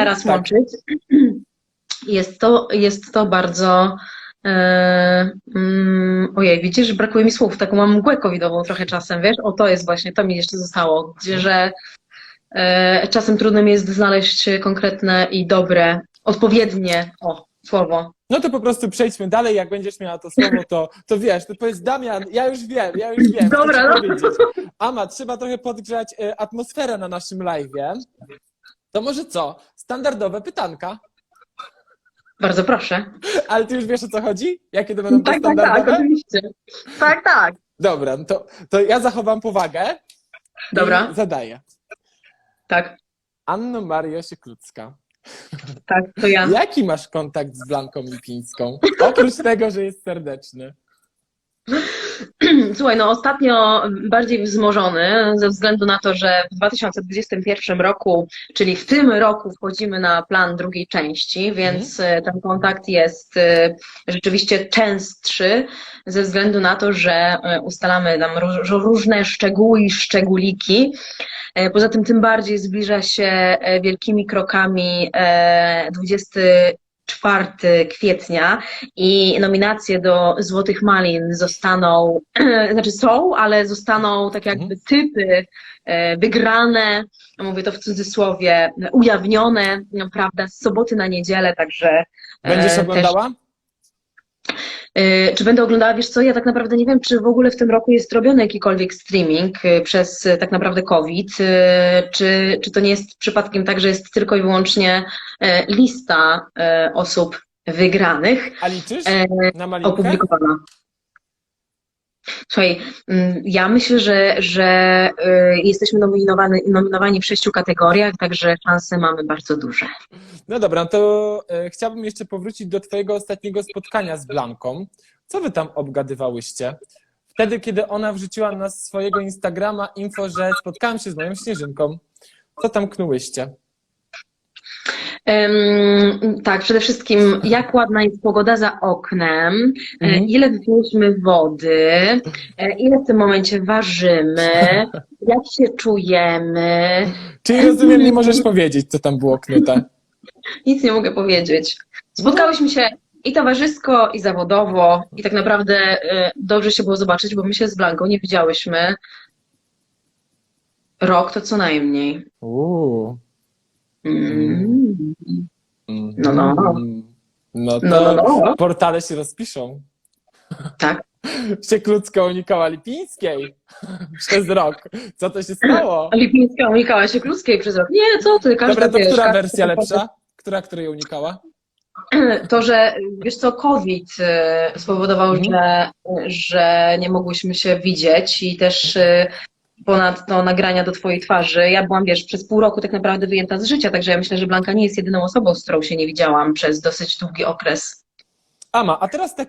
teraz Tak. łączyć. Jest to, jest to bardzo. E, mm, ojej, widzisz, brakuje mi słów. Taką mam mgłę covidową trochę czasem, wiesz? O, to jest właśnie, to mi jeszcze zostało, gdzie, że e, czasem trudno mi jest znaleźć konkretne i dobre, odpowiednie o, słowo. No to po prostu przejdźmy dalej, jak będziesz miała to słowo, to, to wiesz, to powiedz Damian, ja już wiem, ja już wiem, Dobra, no. Ama, trzeba trochę podgrzać e, atmosferę na naszym live'ie. To może co? Standardowe pytanka. Bardzo proszę. Ale ty już wiesz o co chodzi? Jakie to będą Tak, tak, standardowe? tak, oczywiście. Tak, tak. Dobra, no to, to ja zachowam powagę. Dobra. Zadaję. Tak, Anno Maria Sieklucka. tak, to ja. Jaki masz kontakt z Blanką Lipińską? Oprócz tego, że jest serdeczny. Słuchaj, no ostatnio bardziej wzmożony ze względu na to, że w 2021 roku, czyli w tym roku wchodzimy na plan drugiej części, więc mm. ten kontakt jest e, rzeczywiście częstszy ze względu na to, że e, ustalamy tam różne szczegóły i szczególiki. Poza tym tym bardziej zbliża się wielkimi krokami 20 4 kwietnia i nominacje do Złotych Malin zostaną, znaczy są, ale zostaną tak jakby mhm. typy e, wygrane, mówię to w cudzysłowie, ujawnione, prawda, z soboty na niedzielę, także... Będziesz e, oglądała? Też... Czy będę oglądała? Wiesz co, ja tak naprawdę nie wiem, czy w ogóle w tym roku jest robiony jakikolwiek streaming y, przez y, tak naprawdę COVID, czy, czy to nie jest przypadkiem tak, że jest tylko i wyłącznie lista osób wygranych e, opublikowana. Słuchaj, mm, ja myślę, że, że y, jesteśmy nominowani, nominowani w sześciu kategoriach, także szanse mamy bardzo duże. No dobra, to e, chciałbym jeszcze powrócić do twojego ostatniego spotkania z Blanką. Co wy tam obgadywałyście? Wtedy, kiedy ona wrzuciła na swojego Instagrama info, że spotkałam się z moją Śnieżynką. Co tam knułyście? Em, tak, przede wszystkim, jak ładna jest pogoda za oknem, e, Mhm. ile wypiliśmy wody, e, ile w tym momencie ważymy, jak się czujemy. Czyli rozumiem, nie możesz powiedzieć, co tam było knute. Nic nie mogę powiedzieć. Spotkałyśmy się i towarzysko, i zawodowo, i tak naprawdę e, dobrze się było zobaczyć, bo my się z Blanką nie widziałyśmy rok to co najmniej. Uuu. Mm. No, no. No to No, no, no. portale się rozpiszą. Tak. Sieklucka unikała Lipińskiej przez rok. Co to się stało? Lipińska unikała się kluskiej przez rok. Nie, co ty, każda Dobra, to wiesz, która każda- wersja lepsza? Która, której unikała? To, że wiesz co, COVID y, spowodował, Mhm. że, że nie mogłyśmy się widzieć i też y, ponadto nagrania do twojej twarzy. Ja byłam, wiesz, przez pół roku tak naprawdę wyjęta z życia, także ja myślę, że Blanka nie jest jedyną osobą, z którą się nie widziałam przez dosyć długi okres. Ama, a teraz tak